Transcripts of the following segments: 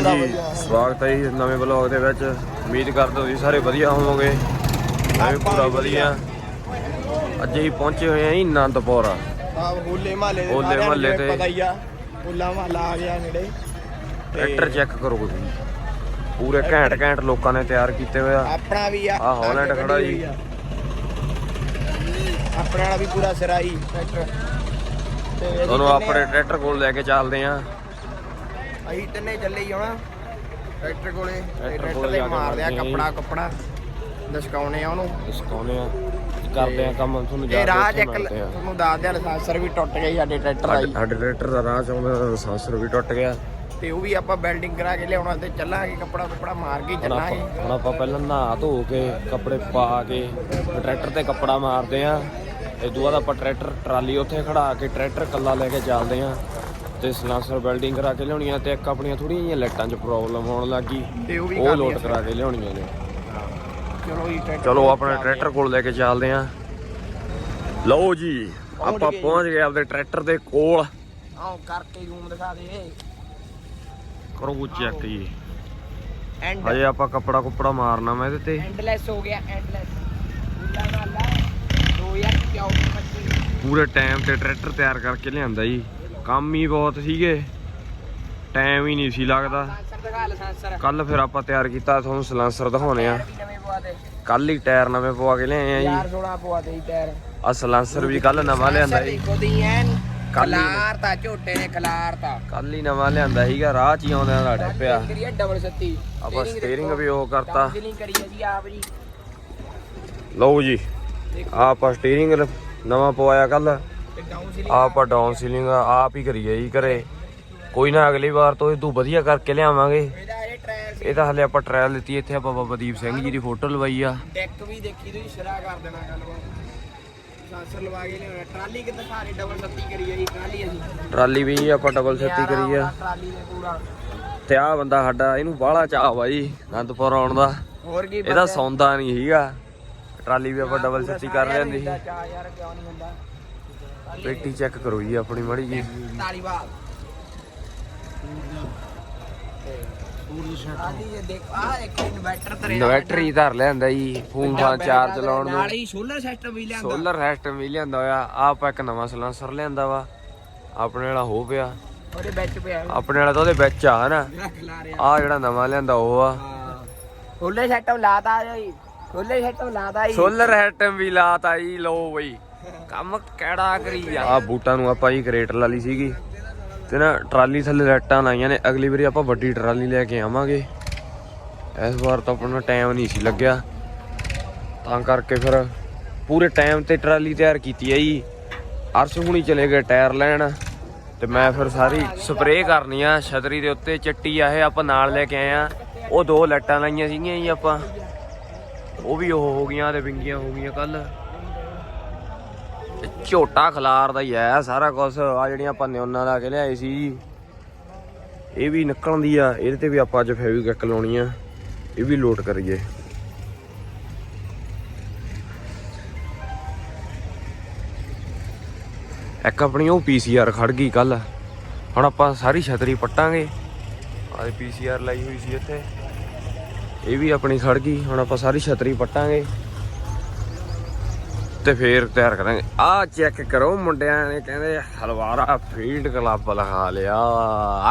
ਹਾਂਜੀ ਸਵਾਗਤ ਹੈ ਜੀ ਨਵੇਂ ਬਲੌਗ ਦੇ ਵਿੱਚ। ਉਮੀਦ ਕਰਦੇ ਹੋ ਜੀ ਸਾਰੇ ਵਧੀਆ ਹੋਵੋਗੇ। ਮੈਂ ਵੀ ਪੂਰਾ ਵਧੀਆ। ਅੱਜ ਹੀ ਪਹੁੰਚੇ ਹੋਏ ਆ ਜੀ ਆਨੰਦਪੁਰ ਹੋਲੇ ਮਹੱਲੇ ਦੇ ਹੋਲੇ ਸਾਰਿਆਂ ਨੂੰ ਮਹੱਲੇ ਜਿਵੇਂ ਤੇ। ਪਤਾ ਹੀ ਆ ਹੋਲਾ ਮਹੱਲਾ ਆ ਗਿਆ ਨੇੜੇ। ਟਰੈਕਟਰ ਚੈੱਕ ਕਰੋ ਜੀ ਪੂਰੇ ਘੈਂਟ ਘੈਂਟ ਲੋਕਾਂ ਨੇ ਤਿਆਰ ਕੀਤੇ ਹੋਏ ਆ। ਆਪਣਾ ਵੀ ਆ ਆਹ ਹਾਲੈਂਡ ਅੱਗੇ ਖੜਾ ਜੀ। ਹੋਈ ਆ। ਆਪਣਾ ਵਾਲਾ ਵੀ ਪੂਰਾ ਸਿਰਾਈ ਟਰੈਕਟਰ। ਤੇ ਤੁਹਾਨੂੰ ਤਿੰਨੇ- ਆਪਣੇ ਟਰੈਕਟਰ ਕੋਲ ਲੈ ਕੇ ਚੱਲਦੇ ਆ ਅਸੀਂ ਤਿੰਨੇ ਚੱਲੇ ਹੀ ਹੁਣ ਟਰੈਕਟਰ ਕੋਲੇ ਤੇ ਟਰੈਕਟਰ ਟਰੈਕਟਰ ਕੋਲੇ ਤੇ ਜਾ ਕੇ ਆ ਜੀ। ਕੱਪੜਾ ਕੱਪੜਾ। ਦਸਕਾਉਨੇ ਆ ਉਹਨੂੰ। ਦਿਖਾਉਨੇ ਆ। ਕਰਦੇ ਆ ਕੰਮ ਤੁਹਾਨੂੰ ਜਾ ਕੇ ਰਾਹ ਚ ਇੱਕ ਮਿਲਦੇ ਆ। ਤੁਹਾਨੂੰ ਦੱਸ ਦਿਆਂ ਲਾਇਸੈਂਸਰ ਵੀ ਟੁੱਟ ਗਿਆ ਸਾਡੇ ਟਰੈਕਟਰ ਦਾ ਸਾਡੇ ਜੀ। ਸਾਡੇ ਟਰੈਕਟਰ ਦਾ ਰਾਹ ਚ ਆਉਂਦਾ ਸਾਂਸਰ ਵੀ ਟੁੱਟ ਗਿਆ। ਤੇ ਉਹ ਵੀ ਆਪਾਂ ਬਿਲਡਿੰਗ ਕਰਾ ਕੇ ਲਿਆਉਣਾ ਤੇ ਚੱਲਾਂਗੇ ਕੱਪੜਾ ਕੁਪੜਾ ਮਾਰ ਕੇ ਹੀ ਹੁਣ ਆਪਾਂ ਚੱਲਾਂਗੇ। ਹੁਣ ਆਪਾਂ ਪਹਿਲਾਂ ਨਹਾ ਧੋ ਕੇ ਕੱਪੜੇ ਪਾ ਕੇ ਟਰੈਕਟਰ ਤੇ ਕੱਪੜਾ ਮਾਰਦੇ ਆ। ਇਹ ਤੋਂ ਬਾਅਦ ਆਪਾਂ ਟਰੈਕਟਰ ਟਰਾਲੀ ਉੱਥੇ ਖੜਾ ਕੇ ਟਰੈਕਟਰ ਕੱਲਾ ਲੈ ਕੇ ਚੱਲਦੇ ਆ। ਤੇ ਸਲਾਂਸਰ ਬਿਲਡਿੰਗ ਕਰਾ ਕੇ ਲਿਆਉਣੀਆਂ ਤੇ ਇੱਕ ਆਪਣੀਆਂ ਥੋੜੀਆਂ ਜਿਹੀਆਂ ਲਾਈਟਾਂ 'ਚ ਪ੍ਰੋਬਲਮ ਹੋਣ ਲੱਗੀ ਤੇ ਉਹ ਵੀ ਉਹ ਲੋਟ ਕਰਾ ਕੇ ਲਿਆਉਣੀਆਂ ਨੇ। ਚਲੋ ਜੀ ਟਰੈਕਟਰ ਚਲੋ ਆਪਣੇ ਟਰੈਕਟਰ ਕੋਲ ਲੈ ਕੇ ਚੱਲਦੇ ਆ। ਲਓ ਜੀ ਆਪਾਂ। ਪਹੁੰਚ ਗਏ ਆਪਣੇ ਟਰੈਕਟਰ ਦੇ ਕੋਲ। ਆਓ ਕਰਕੇ ਜ਼ੂਮ ਦਿਖਾ ਦੇ। ਕਰੋ ਚੈੱਕ ਜੀ। ਐਂਡ ਹਜੇ ਆਪਾਂ ਕੱਪੜਾ ਕੁੱਪੜਾ ਮਾਰਨਾ ਮੈਂ ਇਹਦੇ ਤੇ। ਐਂਡਲੈਸ ਹੋ ਗਿਆ ਐਂਡਲੈਸ ਵਾਲਾ 2024 ਪੂਰੇ ਟਾਈਮ ਤੇ ਟਰੈਕਟਰ ਤਿਆਰ ਕਰਕੇ ਲਿਆਂਦਾ ਜੀ। ਕੰਮ ਹੀ ਬਹੁਤ ਸੀਗੇ। ਟਾਈਮ ਹੀ ਨਹੀਂ ਸੀ ਲੱਗਦਾ। ਕੱਲ ਫਿਰ ਆਪਾਂ ਤਿਆਰ ਕੀਤਾ ਤੁਹਾਨੂੰ ਸਲਾਂਸਰ ਦਿਖਾਉਣੇ ਆ। ਕੱਲ ਹੀ ਟਾਇਰ ਨਵੇਂ ਪਵਾ ਕੇ ਲਿਆਏ ਆ ਜੀ। ਸੋਣਾ ਪਵਾ ਦੇ ਜੀ ਟਾਇਰ। ਆ ਸਲਾਂਸਰ ਵੀ ਕੱਲ ਨਵਾਂ ਲਿਆਂਦਾ ਜੀ। ਖਲਾਰ ਤਾਂ ਝੋਟੇ ਨੇ ਖਲਾਰ ਤਾਂ। ਕੱਲ ਹੀ ਨਵਾਂ ਲਿਆਂਦਾ ਸੀਗਾ ਰਾਹ ਚ ਹੀ ਆਉਂਦਿਆਂ ਦਾ ਡੇ ਪਿਆ ਕਰੀਏ ਡਬਲ ਸੱਤੀ। ਆਪਾਂ ਸਟੀਅਰਿੰਗ ਵੀ ਉਹ ਕਰਤਾ। ਡਬਲ ਕਰੀਏ ਜੀ ਆਪ ਜੀ। ਲਓ ਜੀ ਆਪਾਂ ਸਟੀਅਰਿੰਗ ਨਵਾਂ ਪਵਾਇਆ ਕੱਲ। ਆਪਾਂ ਡਾਊਨ ਸੀਲਿੰਗ ਆਪ ਹੀ ਕਰੀਏ ਜੀ ਘਰੇ। ਕੋਈ ਨਾ ਅਗਲੀ ਵਾਰ ਤੋਂ ਇਹ ਤੂੰ ਵਧੀਆ ਕਰਕੇ ਲਿਆਵਾਂਗੇ। ਇਹ ਤਾਂ ਹਲੇ ਆਪਾਂ ਟ੍ਰਾਇਲ ਦਿੱਤੀ ਇੱਥੇ ਆਪਾਂ ਬਾਬਾ ਦੀਪ ਸਿੰਘ ਜੀ ਦੀ ਫੋਟੋ ਲਵਾਈ ਆ। ਡੈਕ ਵੀ ਦੇਖੀ ਤੁਸੀਂ ਸ਼ਰਾ ਕਰ ਦੇਣਾ ਗੱਲਬਾਤ ਸਾਂਸਰ ਲਵਾ ਕੇ ਲਿਆਉਣਾ। ਟਰਾਲੀ ਕਿੱਦਾਂ ਸਾਰੇ ਡਬਲ ਸੱਤੀ ਕਰੀ ਆ ਜੀ ਟਰਾਲੀ ਅਸੀਂ ਟਰਾਲੀ ਵੀ ਆਪਾਂ ਡਬਲ ਛੱਤੀ ਕਰੀ ਆ। ਟਰਾਲੀ ਪੂਰਾ। ਤੇ ਆ ਬੰਦਾ ਸਾਡਾ ਇਹਨੂੰ ਬਾਹਲਾ ਚਾਹ ਵਾ ਜੀ ਅਨੰਦਪੁਰ ਆਉਣ ਦਾ। ਹੋਰ ਕੀ ਇਹਦਾ ਸੌਂਦਾ ਨਹੀਂ ਸੀਗਾ। ਟਰਾਲੀ ਵੀ ਆਪਾਂ ਡਬਲ ਛੱਤੀ ਕਰ ਲੈਂਦੀ ਸੀ। ਚਾ ਯਾਰ ਕਿਉਂ ਨਹੀਂ ਹੁੰਦਾ? ਪੇਟੀ ਚੈੱਕ ਕਰੋ ਜੀ ਆਪਣੀ ਮਾੜੀ ਜੀ। ਤਾਲੀਵਾਲ। ਆਦੀ ਇਹ ਦੇਖ ਆ ਇੱਕ ਇਨਵਰਟਰ ਹੀ ਧਰ ਲਿਆਂਦਾ ਜੀ ਫੋਨ ਫਾਨ ਚਾਰਜ ਲਾਉਣ ਨੂੰ। ਨਾਲ ਹੀ ਸੋਲਰ ਸਿਸਟਮ ਵੀ ਲਿਆਂਦਾ। ਸੋਲਰ ਸਿਸਟਮ ਵੀ ਲਿਆਂਦਾ ਹੋਇਆ ਆ ਆਪਾਂ ਇੱਕ ਨਵਾਂ ਸਲਾਂਸਰ ਲਿਆਂਦਾ ਵਾ। ਆਪਣੇ ਵਾਲਾ ਹੋ ਪਿਆ। ਉਹਦੇ ਵਿੱਚ ਪਿਆ। ਆਪਣੇ ਵਾਲਾ ਤਾਂ ਉਹਦੇ ਵਿੱਚ ਆ ਹਨਾ? ਆ ਜਿਹੜਾ ਨਵਾਂ ਲਿਆਂਦਾ ਉਹ ਆ। ਸੋਲਰ ਸਿਸਟਮ ਲਾਤਾ ਜੀ। ਸੋਲਰ ਸਿਸਟਮ ਲਾਤਾ ਜੀ। ਸੋਲਰ ਸਿਸਟਮ ਵੀ ਲਾਤਾ ਜੀ ਲੋ ਬਈ। ਕੰਮ ਕਿਹੜਾ ਕਰੀ ਜਾ ਆ ਬੂਟਾਂ ਨੂੰ ਆਪਾਂ ਜੀ ਕਰੇਟ ਲਾ ਲਈ ਸੀਗੀ। ਤੇ ਨਾ ਟਰਾਲੀ ਥੱਲੇ ਰੈਟਾਂ ਲਾਈਆਂ ਨੇ। ਅਗਲੀ ਵਾਰੀ ਆਪਾਂ ਵੱਡੀ ਟਰਾਲੀ ਲੈ ਕੇ ਆਵਾਂਗੇ। ਇਸ ਵਾਰ ਤਾਂ ਆਪਣਾ ਟਾਈਮ ਨਹੀਂ ਸੀ ਲੱਗਿਆ। ਤਾਂ ਕਰਕੇ ਫਿਰ ਪੂਰੇ ਟਾਈਮ ਤੇ ਟਰਾਲੀ ਤਿਆਰ ਕੀਤੀ ਹੈ ਜੀ। ਅਰਸ਼ ਹੁਣੀ ਚਲੇ ਗਏ ਟਾਇਰ ਲੈਣ। ਤੇ ਮੈਂ ਫਿਰ ਸਾਰੀ ਸਪਰੇਅ ਕਰਨੀ ਆ। ਛਤਰੀ ਦੇ ਉੱਤੇ ਚੱਟੀ ਆ ਇਹ ਆਪਾਂ ਨਾਲ ਲੈ ਕੇ ਆਏ ਆ। ਉਹ ਦੋ ਲੱਟਾਂ ਲਾਈਆਂ ਸੀਗੀਆਂ ਜੀ ਆਪਾਂ। ਉਹ ਵੀ ਉਹ ਹੋ ਗਈਆਂ ਤੇ ਵਿੰਗੀਆਂ ਹੋ ਗਈਆਂ ਕੱਲ ਝੋਟਾ ਖਲਾਰ ਦਾ ਹੀ ਹੈ, ਸਾਰਾ ਕੁਝ ਆ ਜਿਹੜੀਆਂ ਆਪਾਂ ਨਿਉਨਾ ਲਾ ਕੇ ਲਿਆਏ ਸੀ, ਇਹ ਵੀ ਨਿਕਲਣ ਦੀ ਆ। ਇਹਦੇ ਤੇ ਵੀ ਆਪਾਂ ਅੱਜ ਫੈਵਿਕ ਲਾਉਣੀ ਆ। ਇਹ ਵੀ ਲੋਟ ਕਰੀਏ। ਇੱਕ ਆਪਣੀ ਉਹ ਪੀਸੀਆਰ ਖੜ ਗਈ ਕੱਲ ਹੁਣ ਆਪਾਂ ਸਾਰੀ ਛਤਰੀ ਪੱਟਾਂਗੇ। ਆਹ ਪੀਸੀਆਰ ਲਾਈ ਹੋਈ ਸੀ ਇੱਥੇ। ਇਹ ਵੀ ਆਪਣੀ ਖੜ ਗਈ। ਹੁਣ ਆਪਾਂ ਸਾਰੀ ਛਤਰੀ ਪੱਟਾਂਗੇ। ਤੇ ਫੇਰ ਤਿਆਰ ਕਰਾਂਗੇ। ਆ ਚੈੱਕ ਕਰੋ ਮੁੰਡਿਆਂ ਨੇ, ਕਹਿੰਦੇ ਹਲਵਾਰਾ ਫੀਲਡ ਕਲੱਬ ਲਗਾ ਲਿਆ।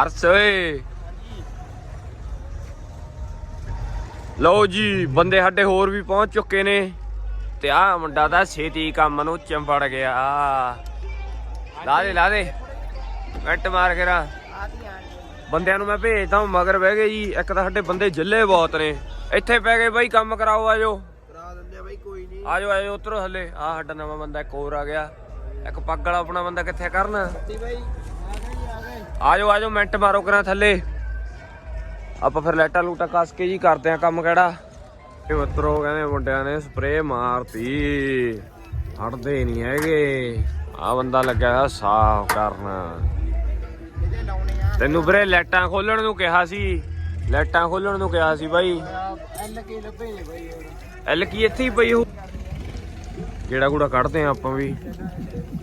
ਹਰਸ ਓਏ। ਲਓ ਜੀ, ਬੰਦੇ ਸਾਡੇ ਹੋਰ ਵੀ ਪਹੁੰਚ ਚੁੱਕੇ ਨੇ। ਤੇ ਆ ਮੁੰਡਾ ਦਾ ਛੇਤੀ ਕੰਮ ਨੂੰ ਚੰਬੜ ਗਿਆ। ਲਾ ਦੇ ਲਾ ਦੇ। ਮਿੰਟ ਮਾਰ ਕੇ ਰਾ। ਬੰਦਿਆਂ ਨੂੰ ਮੈਂ ਭੇਜਦਾ ਮਗਰ ਬਹਿ ਗਏ ਜੀ। ਇੱਕ ਤਾਂ ਸਾਡੇ ਬੰਦੇ ਜਿੱਲੇ ਬਹੁਤ ਨੇ। ਇੱਥੇ ਪੈ ਗਏ ਬਾਈ ਕੰਮ ਕਰਾਓ ਆਜੋ ਕਰਾ ਦਿੰਦੇ ਆ ਬਾਈ ਕੋਈ ਨਹੀਂ ਆਜੋ ਆਜੋ ਉਤਰੋ ਥੱਲੇ। ਆ ਸਾਡਾ ਨਵਾਂ ਬੰਦਾ ਇੱਕ ਹੋਰ ਆ ਗਿਆ। ਇੱਕ ਪੱਗ ਵਾਲਾ ਆਪਣਾ ਬੰਦਾ ਕਿੱਥੇ ਕਰਨ? ਬਾਈ ਆ ਗਏ ਆ ਗਏ ਆਜੋ ਆਜੋ ਮਿੰਟ ਮਾਰੋ ਕਰਾਂ ਥੱਲੇ। ਆਪਾਂ ਫਿਰ ਲੈਟਾ ਲੂਟਾ ਕੱਸ ਕੇ ਜੀ ਕਰਦੇ ਆ ਕੰਮ ਕਿਹੜਾ। ਇਹ ਉਤਰੋ ਕਹਿੰਦੇ ਮੁੰਡਿਆਂ ਨੇ ਸਪਰੇਅ ਮਾਰਤੀ। ਹਟਦੇ ਨਹੀਂ ਹੈਗੇ। ਆ ਬੰਦਾ ਲੱਗਾ ਸਾਫ਼ ਕਰਨ। ਤੈਨੂੰ ਵੀਰੇ ਲਾਈਟਾਂ ਖੋਲਣ ਨੂੰ ਕਿਹਾ ਸੀ। ਲਾਈਟਾਂ ਖੋਲਣ ਨੂੰ ਕਿਹਾ ਸੀ ਬਾਈ। ਐਲ ਕੇ ਲੱਭੇ ਨੇ ਬਾਈ। ਐਲ ਕੀ ਇੱਥੇ ਹੀ ਪਈ ਹੋ ਕਿਹੜਾ ਕੂੜਾ ਕੱਢਦੇ ਆ ਆਪਾਂ ਵੀ।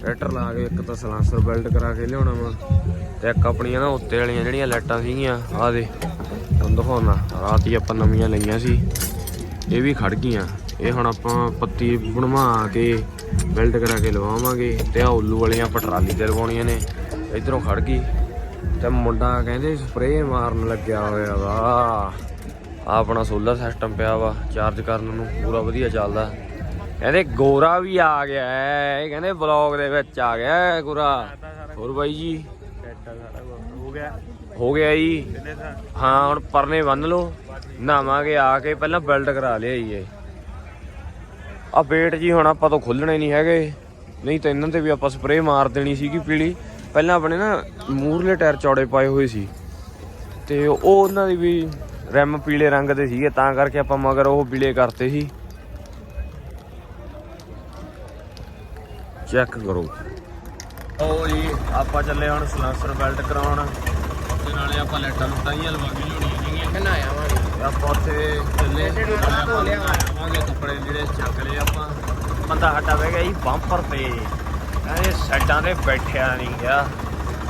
ਟਰੈਕਟਰ ਲਾ ਕੇ ਇੱਕ ਤਾਂ ਸਲਾਂਸਰ ਬਿਲਡ ਕਰਾ ਕੇ ਲਿਆਉਣਾ ਵਾ ਤੇ ਇੱਕ ਆਪਣੀਆਂ ਨਾ ਉੱਤੇ ਵਾਲੀਆਂ ਜਿਹੜੀਆਂ ਲਾਈਟਾਂ ਸੀਗੀਆਂ ਆ ਦੇ, ਤੁਹਾਨੂੰ ਦਿਖਾਉਣਾ। ਰਾਤ ਹੀ ਆਪਾਂ ਨਵੀਆਂ ਲਈਆਂ ਸੀ, ਇਹ ਵੀ ਖੜ ਗਈਆਂ। ਇਹ ਹੁਣ ਆਪਾਂ ਪੱਤੀ ਬਣਵਾ ਕੇ ਬਿਲਡ ਕਰਾ ਕੇ ਲਵਾਵਾਂਗੇ ਤੇ ਆ ਉੱਲੂ ਵਾਲੀਆਂ ਆਪਾਂ ਟਰਾਲੀ ਤੇ ਲਵਾਉਣੀਆਂ ਨੇ, ਇਧਰੋਂ ਖੜ ਗਈ। ਤੇ ਮੁੰਡਾ ਕਹਿੰਦੇ ਸਪਰੇਅ ਮਾਰਨ ਲੱਗਿਆ ਹੋਇਆ ਵਾ। ਆਪਣਾ ਸੋਲਰ ਸਿਸਟਮ ਪਿਆ ਵਾ ਚਾਰਜ ਕਰਨ ਨੂੰ ਪੂਰਾ ਵਧੀਆ ਚੱਲਦਾ। ਕਹਿੰਦੇ ਗੋਰਾ ਵੀ ਆ ਗਿਆ ਹੈ ਇਹ ਕਹਿੰਦੇ ਬਲੌਗ ਦੇ ਵਿੱਚ ਆ ਗਿਆ ਹੈ ਗੋਰਾ। ਹੋਰ ਬਾਈ ਜੀ? ਹੋ ਗਿਆ। ਹੋ ਗਿਆ ਜੀ। ਹਾਂ ਹੁਣ ਪਰਨੇ ਬੰਨ ਲਓ। ਨਹਾਵਾਂਗੇ ਆ ਕੇ ਪਹਿਲਾਂ ਬਿਲਡ ਕਰਾ ਲਿਆਈਏ। ਆ ਵੇਟ ਜੀ ਹੁਣ ਆਪਾਂ ਤੋਂ ਖੁੱਲਣੇ ਨਹੀਂ ਹੈਗੇ। ਨਹੀਂ ਤਾਂ ਇਹਨਾਂ ਤੇ ਵੀ ਆਪਾਂ ਸਪਰੇਅ ਮਾਰ ਦੇਣੀ ਸੀਗੀ ਪੀਲੀ। ਪਹਿਲਾਂ ਆਪਣੇ ਨਾ ਮੂਰਲੇ ਟਾਇਰ ਚੌੜੇ ਪਾਏ ਹੋਏ ਸੀ। ਤੇ ਉਹ ਉਹਨਾਂ ਦੀ ਵੀ ਰੈਮ ਪੀਲੇ ਰੰਗ ਦੇ ਸੀਗੇ ਤਾਂ ਕਰਕੇ ਆਪਾਂ ਮਗਰ ਉਹ ਪੀਲੇ ਕਰਤੇ ਸੀ। ਚੈੱਕ ਕਰੋ। ਉਹ ਜੀ ਆਪਾਂ ਚੱਲੇ ਹੁਣ ਸਲੈਂਸਰ ਬੈਲਟ ਕਰਾਉਣ। ਤੇ ਨਾਲੇ ਆਪਾਂ ਲੈਟਾਂ ਲੁੱਟਾਂ ਹੀ ਲਵਾ ਕੇ ਲਿਆਉਣੀਆਂ ਸੀਗੀਆਂ ਕਿੰਨਾ ਆਵਾਂਗੇ ਤੇ ਆਪਾਂ ਉੱਥੇ ਚੱਲੇ। ਲੈਟਾਂ ਲੁੱਟਾਂ ਧੋ ਲਿਆ। ਆਵਾਂਗੇ ਕੱਪੜੇ ਜਿਹੜੇ ਚੱਕ ਲਏ ਆਪਾਂ। ਬੰਦਾ ਸਾਡਾ ਬਹਿ ਗਿਆ ਜੀ ਬੰਪਰ ਤੇ। ਕਹਿੰਦੇ ਸਾਈਡਾਂ ਤੇ ਬੈਠਿਆ ਨਹੀਂ ਗਿਆ।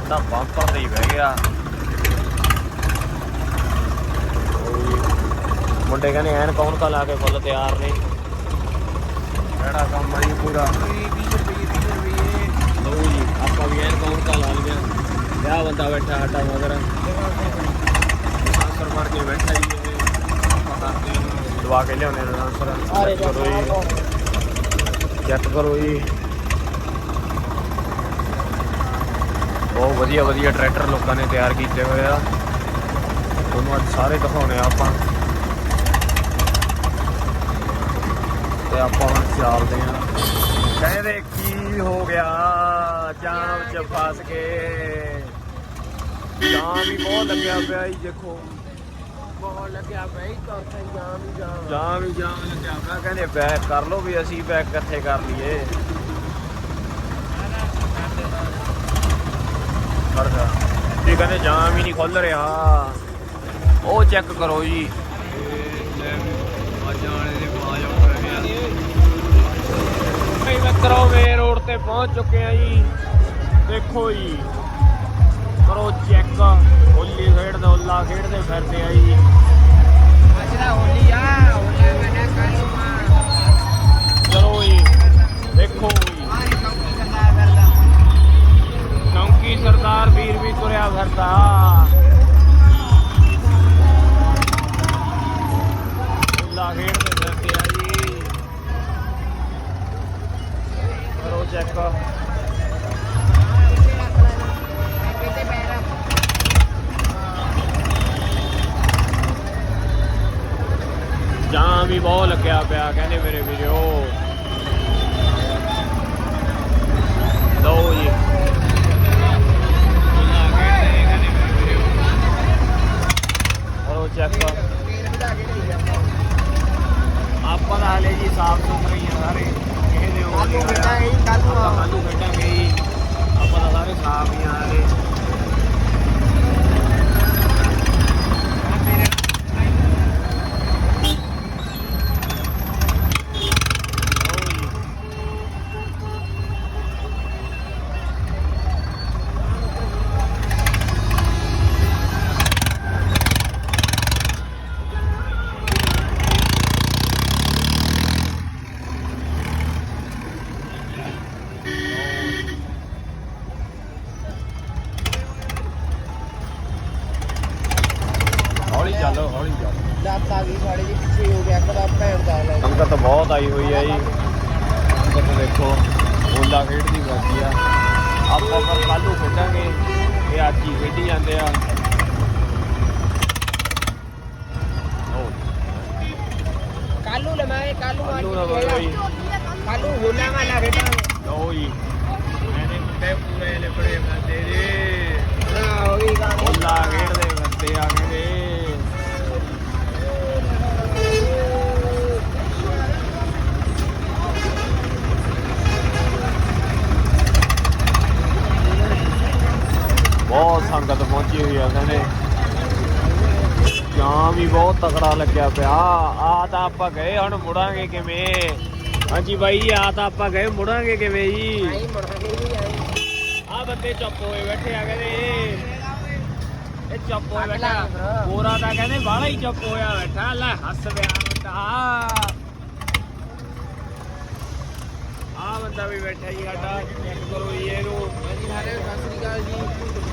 ਤਾਂ ਬੰਪਰ ਤੇ ਹੀ ਬਹਿ ਗਿਆ। ਮੁੰਡੇ ਕਹਿੰਦੇ ਐਨ ਕੌਣ ਕਾ ਲਾ ਕੇ ਫੁੱਲ ਤਿਆਰ ਨੇ। ਕਿਹੜਾ ਕੰਮ ਆ ਜੀ ਪੂਰਾ? 20 ਰੁਪਏ 20 ਰੁਪਏ ਲਓ ਜੀ ਆਪਾਂ ਵੀ ਐਨ ਕੌਣ ਕਾ ਲਾ ਲਿਆ ਵਿਆਹ ਬੰਦਾ ਬੈਠਾ ਸਾਡਾ ਮਗਰ। ਆਨਸਰ ਮਾਰ ਕੇ ਬੈਠਾ ਜੀ ਇਹ। ਪਤਾ ਨਹੀਂ ਦਵਾ ਕੇ ਲਿਆਉਣੇ ਆਰੇ ਕਰੋ ਜੀ। ਚੈੱਕ ਕਰੋ ਜੀ। ਬਹੁਤ ਵਧੀਆ ਵਧੀਆ ਟਰੈਕਟਰ ਲੋਕਾਂ ਨੇ ਤਿਆਰ ਕੀਤੇ ਹੋਏ ਆ। ਤੁਹਾਨੂੰ ਅੱਜ ਸਾਰੇ ਦਿਖਾਉਣੇ ਆ ਆਪਾਂ। ਤੇ ਆਪਾਂ ਹੁਣ ਚੱਲਦੇ ਆ। ਕਹਿੰਦੇ ਕੀ ਹੋ ਗਿਆ? ਜਾਮ ਚ ਫਸ ਗਏ ਜਾਮ ਹੀ ਬਹੁਤ ਲੱਗਿਆ ਪਿਆ ਜੀ ਦੇਖੋ ਬਹੁਤ ਲੱਗਿਆ ਬਈ ਕਰਤਾ ਜਾਮ ਹੀ ਜਾਮ ਜਾਮ ਹੀ ਜਾਮ ਲੱਗਿਆ ਪਿਆ ਕਹਿੰਦੇ ਬੈਕ ਕਰ ਲਓ ਵੀ ਅਸੀਂ ਬੈਕ ਕਿੱਥੇ ਕਰ ਲਈਏ ਫਰਦਾ ਇਹ ਕਹਿੰਦੇ ਜਾਮ ਹੀ ਨਹੀਂ ਖੁੱਲ ਰਿਹਾ ਉਹ ਚੈੱਕ ਕਰੋ ਜੀ ਅੱਜ ਵਾਲੇ ਦੇ ਬਾਜ ਉੱਪਰ ਗਿਆ ਭਾਈ ਮਿੱਤਰੋ ਵੇ ਰੋਡ ਤੇ ਪਹੁੰਚ ਚੁੱਕੇ ਆ ਜੀ। ਦੇਖੋ ਜੀ। ਕਰੋ ਚੈੱਕ ਹੋਲੀ ਖੇਡਦੇ ਉੱਲਾ ਖੇਡਦੇ ਫਿਰਦੇ ਆ ਜੀ। ਅੱਜ ਦਾ ਹੋਲੀ ਆ ਹੋਲੀ ਮੈਨੇ ਕੱਲ ਮਾ ਚਲੋ ਜੀ ਦੇਖੋ ਜੀ। ਚੌਂਕੀ ਸਰਦਾਰ ਵੀਰ ਵੀ ਸੰਗਤ ਦੇਖੋ ਬੋਲਾ ਖੇਡਦੀ ਬਾਕੀ ਆ। ਆਪਾਂ ਪਰ ਕੱਲ ਨੂੰ ਖੇਡਾਂਗੇ। ਇਹ ਅੱਜ ਹੀ ਖੇਡੀ ਜਾਂਦੇ ਆ। ਕੱਲ ਲਵਾਂਗੇ ਕੱਲ। ਕੱਲ ਨੂੰ ਹੋਲਾ ਵਾਲਾ ਖੇਡਾਂਗੇ ਲਓ ਜੀ। ਮੈਨੇ ਮੁੰਡੇ ਪੂਰੇ ਲਿਬੜੇ ਫਿਰਦੇ ਜੀ। ਹਾਂ ਹੋ ਗਈ ਗੱਲ। ਬੋਲਾ ਖੇਡਦੇ ਫਿਰਦੇ ਆ ਕਹਿੰਦੇ ਬਹੁਤ ਸੰਗਤ ਪਹੁੰਚੀ ਹੋਈ ਆ ਕਹਿੰਦੇ ਜਾਮ ਵੀ ਬਹੁਤ ਤਕੜਾ ਲੱਗਿਆ ਪਿਆ। ਆ ਤਾਂ ਆਪਾਂ ਗਏ ਹੁਣ ਮੁੜਾਂਗੇ ਕਿਵੇਂ? ਹਾਂਜੀ ਬਾਈ ਆ ਤਾਂ ਆਪਾਂ ਗਏ ਮੁੜਾਂਗੇ ਕਿਵੇਂ ਜੀ? ਆ ਬੰਦੇ ਚੁੱਪ ਹੋਏ ਬੈਠੇ ਆ ਕਹਿੰਦੇ। ਇਹ ਚੁੱਪ ਹੋਇਆ ਬੈਠਾ। ਗੋਰਾ ਤਾਂ ਕਹਿੰਦੇ ਬਾਹਲਾ ਹੀ ਚੁੱਪ ਹੋਇਆ ਬੈਠਾ। ਲੈ ਹੱਸ ਪਿਆ ਬੰਦਾ ਆ ਬੰਦਾ ਵੀ ਬੈਠਾ ਜੀ ਸਾਡਾ ਚੈੱਕ ਕਰੋ ਜੀ ਇਹਨੂੰ। ਸਾਰੇ ਸਤਿ ਸ੍ਰੀ ਅਕਾਲ ਜੀ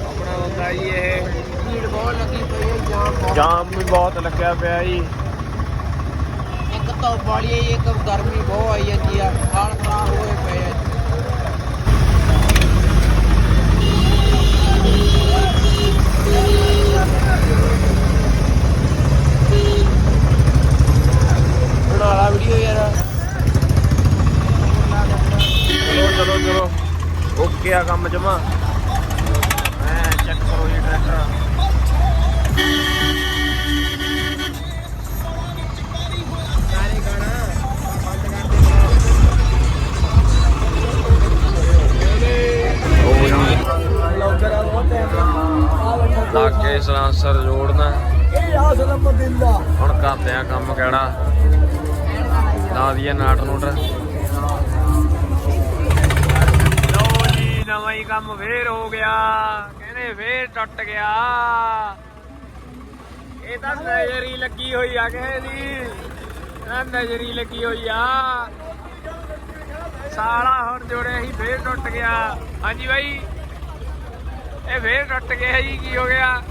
ਆਪਣਾ ਬੰਦਾ ਜੀ ਇਹ। ਭੀੜ ਬਹੁਤ ਲੱਗੀ ਪਈ ਹੈ ਜਾਮ ਬਹੁਤ ਜਾਮ ਵੀ ਬਹੁਤ ਲੱਗਿਆ ਪਿਆ ਜੀ। ਇੱਕ ਧੁੱਪ ਵਾਲੀ ਜੀ, ਇੱਕ ਗਰਮੀ ਬਹੁਤ ਆਈ ਜਾਂਦੀ ਆ। ਹਾਲ ਖਰਾਬ ਹੋਏ ਪਏ ਆ ਬਣਾ ਲਾ ਵੀਡੀਓ ਯਾਰ ਚਲੋ ਚਲੋ ਚਲੋ ਓਕੇ ਆ ਕੰਮ ਜਮਾ। ਮੈਂ ਚੈੱਕ ਕਰੋ ਜੀ ਟਰੈਕਟਰ। ਲਾਗੇ ਸਲਾਂਸਰ ਜੋੜਨਾ। ਹੁਣ ਕਰਦੇ ਆ ਕੰਮ ਕਿਹੜਾ। ਲਾ ਦਈਏ ਨਾਟ ਨੂਟ। ਨਵਾਂ ਹੀ ਕੰਮ ਫੇਰ ਹੋ ਗਿਆ। ਕਹਿੰਦੇ ਫੇਰ ਟੁੱਟ ਗਿਆ। ਇਹ ਤਾਂ ਨਜ਼ਰੀ ਲੱਗੀ ਹੋਈ ਆ ਕਿਸੇ ਦੀ। ਇਹ ਨਜ਼ਰੀ ਲੱਗੀ ਹੋਈ ਆ। ਸਾਲਾ ਹੁਣ ਜੋੜਿਆ ਸੀ ਫੇਰ ਟੁੱਟ ਗਿਆ। ਹਾਂਜੀ ਬਾਈ। ਇਹ ਫੇਰ ਟੁੱਟ ਗਿਆ ਜੀ, ਕੀ ਹੋ ਗਿਆ?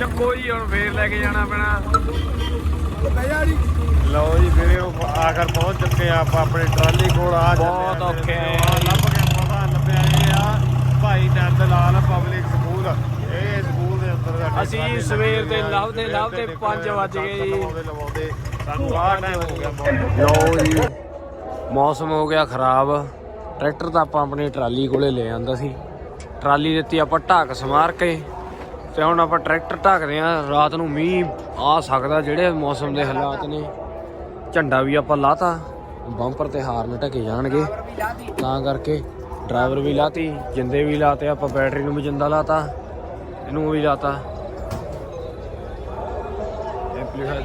ਚੱਕੋ ਜੀ, ਹੁਣ ਫੇਰ ਲੈ ਕੇ ਜਾਣਾ ਪੈਣਾ। ਲਓ ਜੀ ਵੀਰੇ ਆਖਰ ਪਹੁੰਚ ਚੁੱਕੇ ਆ ਆਪਾਂ ਆਪਣੇ ਟਰਾਲੀ ਕੋਲ ਆ ਚੱਲੇ ਬਹੁਤ ਆ ਔਖੇ ਆ। ਲੱਭ ਕੇ ਪਤਾ ਲੱਭਿਆ ਇਹ ਆ ਭਾਈ ਨੰਦ ਲਾਲ ਪਬਲਿਕ ਸਕੂਲ ਇਹ ਸਕੂਲ ਦੇ ਅੰਦਰ ਅਸੀਂ ਸਵੇਰ ਦੇ ਆ। ਲੱਭਦੇ ਲੱਭਦੇ ਦੇ ਪੰਜ ਵੱਜ ਗਏ ਜੀ। ਸਾਨੂੰ ਆਹ ਟਾਈਮ ਹੋ ਗਿਆ ਲਓ ਜੀ ਮੌਸਮ ਹੋ ਗਿਆ ਖਰਾਬ ਟਰੈਕਟਰ ਤਾਂ ਆਪਾਂ ਆਪਣੀ ਟਰਾਲੀ ਕੋਲੇ ਲੈ ਆਂਦਾ ਸੀ ਟਰਾਲੀ ਦਿੱਤੀ ਆਪਾਂ ਢਾਕ ਸਮਾਰ ਕੇ ਤੇ ਹੁਣ ਆਪਾਂ ਟਰੈਕਟਰ ਢੱਕਦੇ ਆ ਰਾਤ ਨੂੰ ਮੀਂਹ ਆ ਸਕਦਾ ਜਿਹੜੇ ਮੌਸਮ ਦੇ ਹਾਲਾਤ ਨੇ ਝੰਡਾ ਵੀ ਆਪਾਂ ਲਾਤਾ ਬੰਪਰ ਤੇ ਹਾਰਨ ਢਕੇ ਜਾਣਗੇ। ਤਾਂ ਕਰਕੇ ਡਰਾਈਵਰ ਵੀ ਲਾਤੀ, ਜਿੰਦੇ ਵੀ ਲਾਤੇ, ਆਪਾਂ ਬੈਟਰੀ ਨੂੰ ਵੀ ਜਿੰਦਾ ਲਾਤਾ, ਇਹਨੂੰ ਵੀ ਲਾਤਾ। ਐਂਪਲੀਫਾਇਰ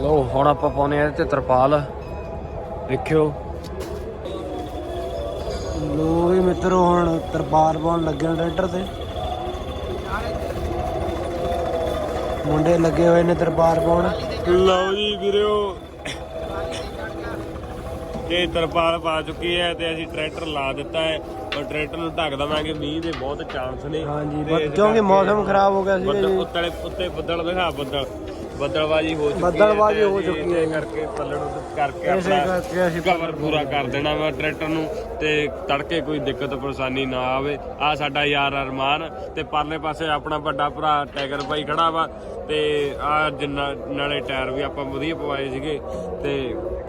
ਲੋ ਹੁਣ ਆਪਾਂ ਪਾਉਨੇ ਆ ਇਹਦੇ ਤੇ ਤਰਪਾਲ। ਦੇਖਿਓ। ਲੋ ਵੀ ਮਿੱਤਰੋ, ਹੁਣ ਤਰਪਾਲ ਪਾਉਣ ਲੱਗੇ ਨੇ ਟਰੈਕਟਰ ਤੇ। ਮੁੰਡੇ ਲੱਗੇ ਹੋਏ ਨੇ ਦਰਬਾਰ ਪਾਉਣ। ਲਓ ਜੀ ਵੀਰੋ। ਇਹ ਤਰਪਾਲ ਪਾ ਚੁੱਕੀ ਹੈ ਤੇ ਅਸੀਂ ਟਰੈਕਟਰ ਲਾ ਦਿੱਤਾ ਹੈ ਔਰ ਟਰੈਕਟਰ ਨੂੰ ਢੱਕ ਦਵਾਂਗੇ। ਮੀਂਹ ਦੇ ਬਹੁਤ ਚਾਂਸ ਨੇ। ਹਾਂਜੀ, ਤੇ ਇਸ ਕਿਉਂਕਿ ਕਰਕੇ ਮੌਸਮ ਖਰਾਬ ਹੋ ਗਿਆ ਬੱਦਲ- ਜੀ। ਉੱਤਲੇ ਉੱਤੇ ਬੱਦਲ ਦਿਖਾ ਬੱਦਲ। ਬੱਦਲਬਾਜੀ ਹੋ ਚੁੱਕੀ ਹੈ ਬੱਦਲਬਾਜ਼ੀ ਹੋ ਚੁੱਕੀ ਹੈ। ਕਰਕੇ ਪੱਲਣ ਕਰਕੇ ਆਪਣਾ ਅਸੀਂ ਕਵਰ ਪੂਰਾ ਕਰ ਦੇਣਾ ਵਾ ਟਰੈਕਟਰ ਨੂੰ ਤੇ ਤੜਕੇ ਕੋਈ ਦਿੱਕਤ ਪਰੇਸ਼ਾਨੀ ਨਾ ਆਵੇ। ਆ ਸਾਡਾ ਯਾਰ ਅਰਮਾਨ ਤੇ ਪਰਲੇ ਪਾਸੇ ਆਪਣਾ ਵੱਡਾ ਭਰਾ ਟਾਈਗਰ ਭਾਈ ਖੜਾ ਵਾ ਤੇ ਆ ਜਿੰਨਾ ਨਾਲੇ ਟਾਇਰ ਵੀ ਆਪਾਂ ਵਧੀਆ ਪਵਾਏ ਸੀਗੇ ਤੇ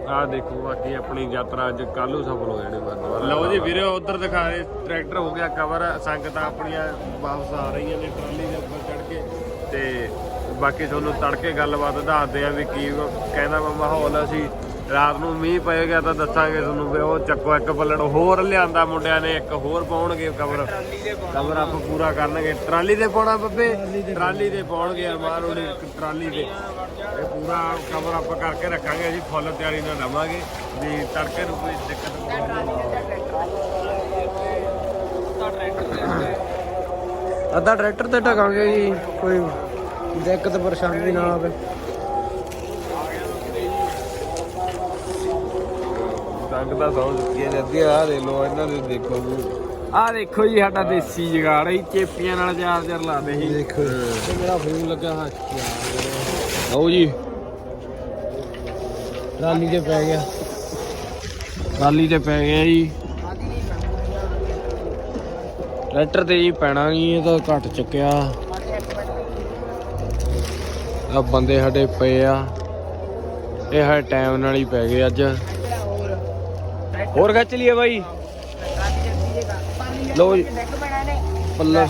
ਆ ਦੇਖੋ ਬਾਕੀ ਆਪਣੀ ਯਾਤਰਾ ਅੱਜ ਕੱਲ੍ਹ ਨੂੰ ਸਫਲ ਹੋ ਜਾਣੀ ਮਨ ਲਓ ਜੀ ਵੀਰੇ ਉਧਰ ਦਿਖਾ ਰਹੇ ਟਰੈਕਟਰ ਹੋ ਗਿਆ ਕਵਰ ਸੰਗਤਾਂ ਆਪਣੀਆਂ ਵਾਪਸ ਆ ਰਹੀਆਂ ਨੇ ਟਰਾਲੀ ਦੇ ਉੱਪਰ ਚੜ ਕੇ ਤੇ ਬਾਕੀ ਤੁਹਾਨੂੰ ਤੜਕੇ ਗੱਲਬਾਤ ਦੱਸਦੇ ਆ ਵੀ ਕੀ ਕਹਿੰਦਾ ਵਾ ਮਾਹੌਲ ਅਸੀਂ ਰਾਤ ਨੂੰ ਮੀਂਹ ਪਏਗਾ ਤਾਂ ਦੱਸਾਂਗੇ ਤੁਹਾਨੂੰ ਵੀ ਉਹ ਚੱਕੋ ਇੱਕ ਪੱਲੜ ਹੋਰ ਲਿਆਂਦਾ ਮੁੰਡਿਆਂ ਨੇ, ਇੱਕ ਹੋਰ ਪਾਉਣਗੇ ਕਵਰ ਕਵਰ ਆਪ ਪੂਰਾ ਕਰਨਗੇ। ਟਰਾਲੀ ਤੇ ਪਾਉਣਾ ਬੱਬੇ? ਟਰਾਲੀ ਤੇ ਪਾਉਣਗੇ ਅਰਮਾਨ ਉਹਨੇ ਟਰਾਲੀ ਤੇ ਇਹ ਪੂਰਾ ਕਵਰ ਅਪ ਕਰਕੇ ਰੱਖਾਂਗੇ, ਅਸੀਂ ਫੁੱਲ ਤਿਆਰੀ ਨਾਲ ਰਵਾਂਗੇ ਵੀ ਤੜਕੇ ਨੂੰ ਕੋਈ ਦਿੱਕਤ ਨਹੀਂ ਅੱਧਾ ਟਰੈਕਟਰ ਤੇ ਢਕਾਂਗੇ ਜੀ, ਕੋਈ ਦਿੱਕਤ ਪਰੇਸ਼ਾਨੀ ਨਾ ਆਵੇ ਤੰਗ ਤਾਂ ਸੌ ਚੁੱਕੀਆਂ ਜਾਂਦੀਆਂ ਆ ਦੇ ਲੋ ਇਹਨਾਂ ਦੇ ਦੇਖੋ ਆ ਦੇਖੋ ਜੀ ਸਾਡਾ ਦੇਸੀ ਜਗਾੜ ਹੀ ਚੇਪੀਆਂ ਨਾਲ ਚਾਰ ਚਾਰ ਲਾਦੇ ਸੀ। ਦੇਖੋ। ਤੇ ਮੇਰਾ ਫੋਨ ਲੱਗਾ ਹੱਥ ਲਓ ਜੀ। ਟਰਾਲੀ ਤੇ ਪੈ ਗਿਆ। ਟਰਾਲੀ ਤੇ ਪੈ ਗਿਆ ਜੀ। ਟਰੈਕਟਰ ਤੇ ਜੀ ਪੈਣਾ ਨਹੀਂ ਇਹ ਤਾਂ ਘੱਟ ਚੁੱਕਿਆ। ਆ ਬੰਦੇ ਸਾਡੇ ਪਏ ਆ। ਇਹ ਹੈ ਟਾਈਮ ਨਾਲ ਹੀ ਪੈ ਗਏ ਅੱਜ। ਹੋਰ ਖਿੱਚ ਲਈਏ ਬਾਈ। ਲਓ ਪੱਲਾ